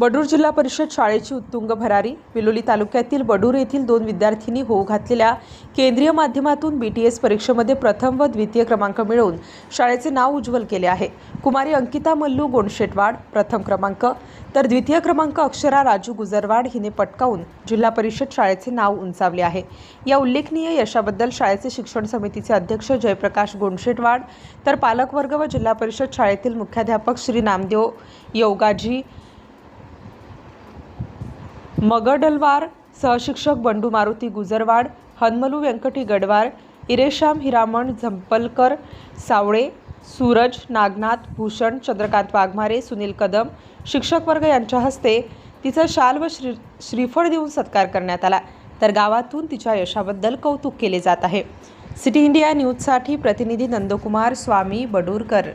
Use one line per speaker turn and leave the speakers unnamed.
बडूर जिल्हा परिषद शाळेची उत्तुंग भरारी. विलोली तालुक्यातील बडूर येथील दोन विद्यार्थिनी होऊ घातलेल्या केंद्रीय माध्यमातून बी टी एस परीक्षेमध्ये प्रथम व द्वितीय क्रमांक मिळवून शाळेचे नाव उज्ज्वल केले आहे. कुमारी अंकिता मल्लू गोंडशेटवाड प्रथम क्रमांक. तर द्वितीय क्रमांक अक्षरा राजू गुजरवाड हिने पटकावून जिल्हा परिषद शाळेचे नाव उंचावले आहे. या उल्लेखनीय यशाबद्दल शाळेचे शिक्षण समितीचे अध्यक्ष जयप्रकाश गोंडशेटवाड तर पालकवर्ग व जिल्हा परिषद शाळेतील मुख्याध्यापक श्री नामदेव योगाजी मगडलवार सहशिक्षक बंडू मारुती गुजरवाड हनमलू व्यंकटी गडवार इरेशाम हिरामण झंपलकर सावळे सूरज नागनाथ भूषण चंद्रकांत वाघमारे सुनील कदम शिक्षक वर्ग यांच्या हस्ते तिचा शाल व श्री श्रीफळ देऊन सत्कार करण्यात आला. तर गावातून तिच्या यशाबद्दल कौतुक केले जात आहे. सिटी इंडिया न्यूजसाठी प्रतिनिधी नंदकुमार स्वामी बडूरकर.